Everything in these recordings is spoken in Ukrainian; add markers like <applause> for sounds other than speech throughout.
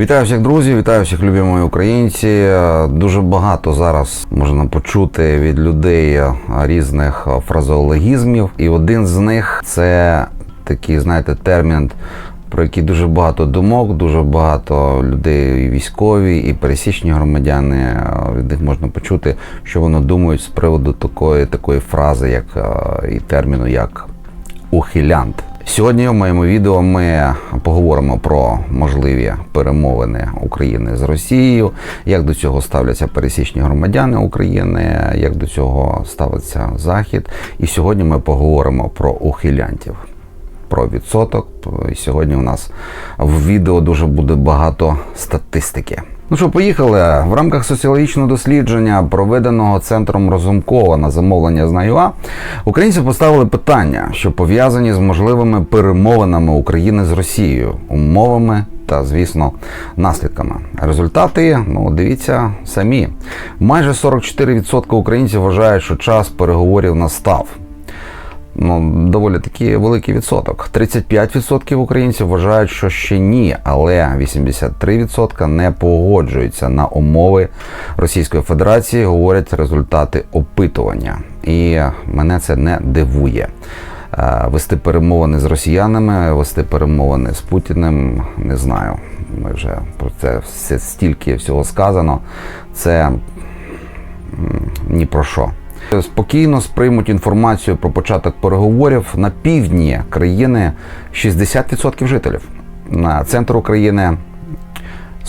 Вітаю всіх друзів, вітаю всіх любі мої українці. Дуже багато зараз можна почути від людей різних фразеологізмів, і один з них це такий, знаєте, термін. Про який дуже багато думок, дуже багато людей, і військові, і пересічні громадяни. Від них можна почути, що вони думають з приводу такої такої фрази, як е, і терміну, як ухилянт. Сьогодні в моєму відео ми поговоримо про можливі перемовини України з Росією, як до цього ставляться пересічні громадяни України, як до цього ставиться Захід. І сьогодні ми поговоримо про ухилянтів. Про відсоток. І сьогодні у нас в відео дуже буде багато статистики. Ну що, поїхали. В рамках соціологічного дослідження, проведеного центром Розумкова на замовлення з НАЮА, українці поставили питання, що пов'язані з можливими перемовинами України з Росією, умовами та, звісно, наслідками. Результати, ну дивіться самі. Майже 44% українців вважають, що час переговорів настав. Ну, доволі таки великий відсоток. 35% українців вважають, що ще ні, але 83% не погоджуються на умови Російської Федерації, говорять результати опитування. І мене це не дивує. Е, Вести перемовини з росіянами, вести перемовини з Путіним, не знаю. Ми вже про це все стільки всього сказано. Це ні про що. Спокійно сприймуть інформацію про початок переговорів на півдні країни 60% жителів. На центр України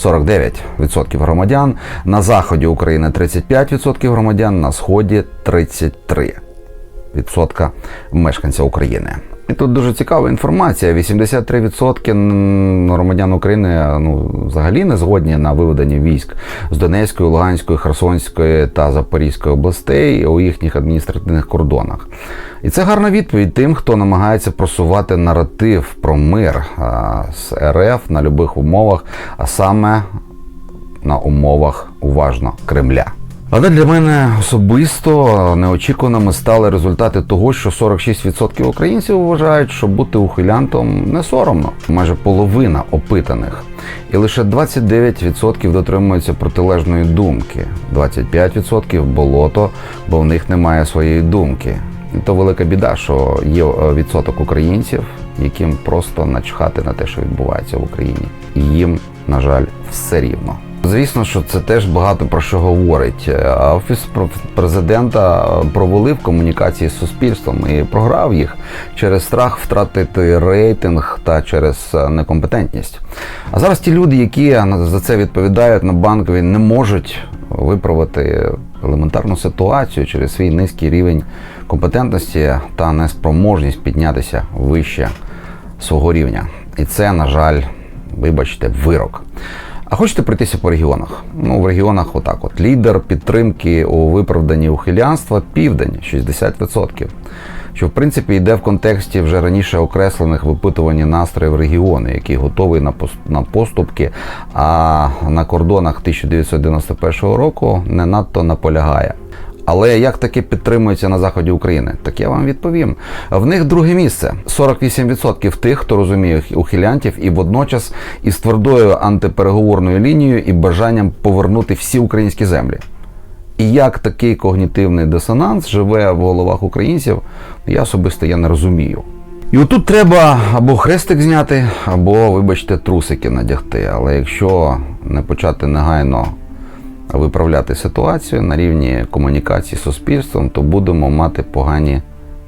49% громадян, на заході України 35% громадян, на сході 33% мешканця України. І тут дуже цікава інформація. 83% громадян України ну, взагалі не згодні на виведення військ з Донецької, Луганської, Херсонської та Запорізької областей у їхніх адміністративних кордонах. І це гарна відповідь тим, хто намагається просувати наратив про мир з РФ на будь-яких умовах, а саме на умовах уважно Кремля. Але для мене особисто неочікуваними стали результати того, що 46% українців вважають, що бути ухилянтом не соромно. Майже половина опитаних. І лише 29% дотримуються протилежної думки. 25% болото, бо в них немає своєї думки. І то велика біда, що є е, відсоток українців, яким просто начхати на те, що відбувається в Україні. І їм, на жаль, все рівно. Звісно, що це теж багато про що говорить. А Офіс президента провалив комунікації з суспільством і програв їх через страх втратити рейтинг та через некомпетентність. А зараз ті люди, які за це відповідають на банкові, не можуть виправити елементарну ситуацію через свій низький рівень компетентності та неспроможність піднятися вище свого рівня. І це, на жаль, вибачте, вирок. А хочете пройтися по регіонах? Ну, в регіонах отак: от лідер підтримки у виправданні ухилянства південь 60%. Що в принципі йде в контексті вже раніше окреслених випитувань настроїв регіони, які готовий на на поступки, а на кордонах 1991 року не надто наполягає. Але як таки підтримується на заході України? Так я вам відповім. В них друге місце: 48% тих, хто розуміє ухилянтів, і водночас із твердою антипереговорною лінією і бажанням повернути всі українські землі. І як такий когнітивний дисонанс живе в головах українців, я особисто я не розумію. І отут треба або хрестик зняти, або, вибачте, трусики надягти. Але якщо не почати негайно виправляти ситуацію на рівні комунікації з суспільством, то будемо мати погані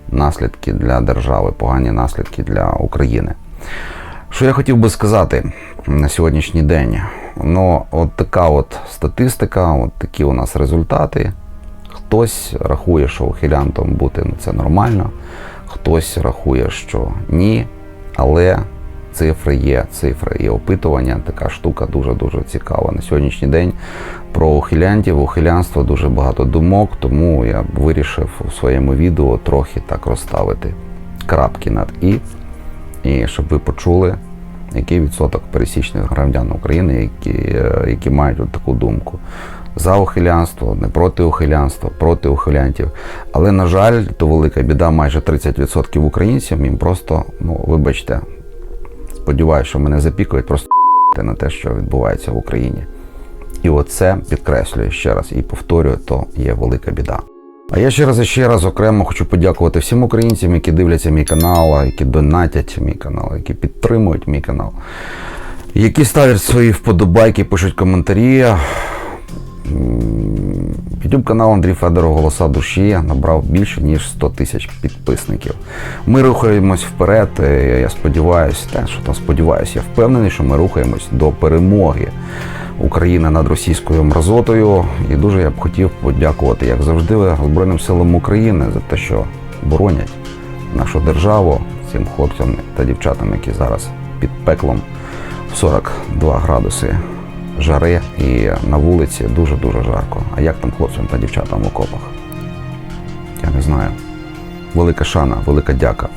наслідки для держави, погані наслідки для України. Що я хотів би сказати на сьогоднішній день? Ну, от така от статистика, от такі у нас результати. Хтось рахує, що ухилянтом бути ну, це нормально, хтось рахує, що ні, але цифри є, цифри і опитування. Така штука дуже-дуже цікава. На сьогоднішній день про ухилянтів, ухилянство дуже багато думок, тому я вирішив у своєму відео трохи так розставити крапки над і, і щоб ви почули, який відсоток пересічних громадян України, які, які мають от таку думку. За ухилянство, не проти ухилянства, проти ухилянтів. Але, на жаль, то велика біда, майже 30% українців їм просто, ну, вибачте, сподіваюся, що мене запікують, просто <laughs> на те, що відбувається в Україні. І оце підкреслюю ще раз і повторюю, то є велика біда. А я ще раз і ще раз окремо хочу подякувати всім українцям, які дивляться мій канал, які донатять мій канал, які підтримують мій канал, які ставлять свої вподобайки, пишуть коментарі. Ютуб канал Андрій Федоров Голоса душі набрав більше ніж 100 тисяч підписників. Ми рухаємось вперед. Я сподіваюся, те, що там сподіваюся, я впевнений, що ми рухаємось до перемоги України над російською мразотою. І дуже я б хотів подякувати, як завжди, Збройним силам України за те, що боронять нашу державу цим хлопцям та дівчатам, які зараз під пеклом в 42 градуси жари і на вулиці дуже-дуже жарко. А як там хлопцям та дівчатам в окопах? Я не знаю. Велика шана, велика дяка.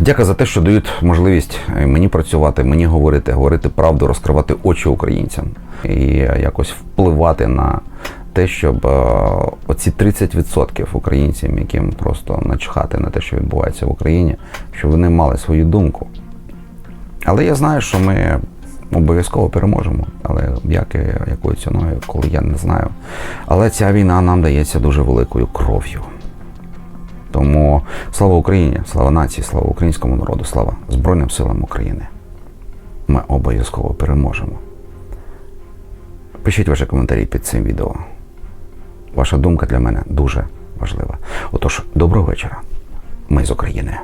Дяка за те, що дають можливість е, мені працювати, мені говорити, говорити правду, розкривати очі українцям і якось впливати на те, щоб е, оці 30% українців, яким просто начхати на те, що відбувається в Україні, щоб вони мали свою думку. Але я знаю, що ми обов'язково переможемо. Але як якою ціною, коли я не знаю. Але ця війна нам дається дуже великою кров'ю. Тому слава Україні, слава нації, слава українському народу, слава Збройним силам України. Ми обов'язково переможемо. Пишіть ваші коментарі під цим відео. Ваша думка для мене дуже важлива. Отож, доброго вечора. Ми з України.